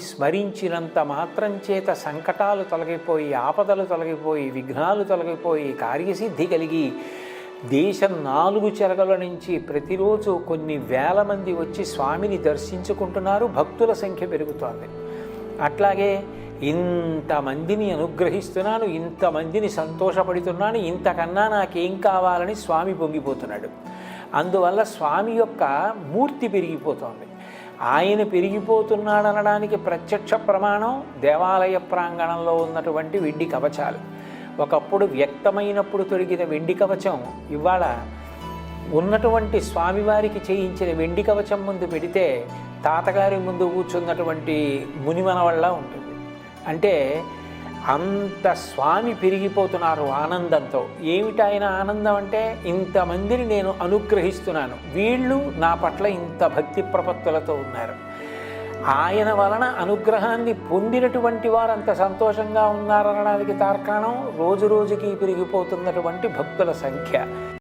స్మరించినంత మాత్రం చేత సంకటాలు తొలగిపోయి ఆపదలు తొలగిపోయి విఘ్నాలు తొలగిపోయి కార్యసిద్ధి కలిగి దేశం నాలుగు చెరగల నుంచి ప్రతిరోజు కొన్ని వేల మంది వచ్చి స్వామిని దర్శించుకుంటున్నారు. భక్తుల సంఖ్య పెరుగుతోంది. అట్లాగే ఇంతమందిని అనుగ్రహిస్తున్నాను ఇంతమందిని సంతోషపడుతున్నాను ఇంతకన్నా నాకేం కావాలని స్వామి పొంగిపోతున్నాడు. అందువల్ల స్వామి యొక్క మూర్తి పెరిగిపోతోంది. ఆయన పెరిగిపోతున్నాడనడానికి ప్రత్యక్ష ప్రమాణం దేవాలయ ప్రాంగణంలో ఉన్నటువంటి వెండి కవచాలు. ఒకప్పుడు వ్యక్తమైనప్పుడు తొడిగిన వెండి కవచం ఇవాళ ఉన్నటువంటి స్వామివారికి చేయించిన వెండి కవచం ముందు పెడితే తాతగారి ముందు కూర్చున్నటువంటి మునిమన వల్ల ఉంటుంది. అంటే అంత స్వామి పెరిగిపోతున్నారు ఆనందంతో. ఏమిటాయన ఆయన ఆనందం అంటే ఇంతమందిని నేను అనుగ్రహిస్తున్నాను. వీళ్ళు నా పట్ల ఇంత భక్తి ప్రపత్తులతో ఉన్నారు. ఆయన వలన అనుగ్రహాన్ని పొందినటువంటి వారు అంత సంతోషంగా ఉన్నారనడానికి తార్కాణం రోజు రోజుకి పెరిగిపోతున్నటువంటి భక్తుల సంఖ్య.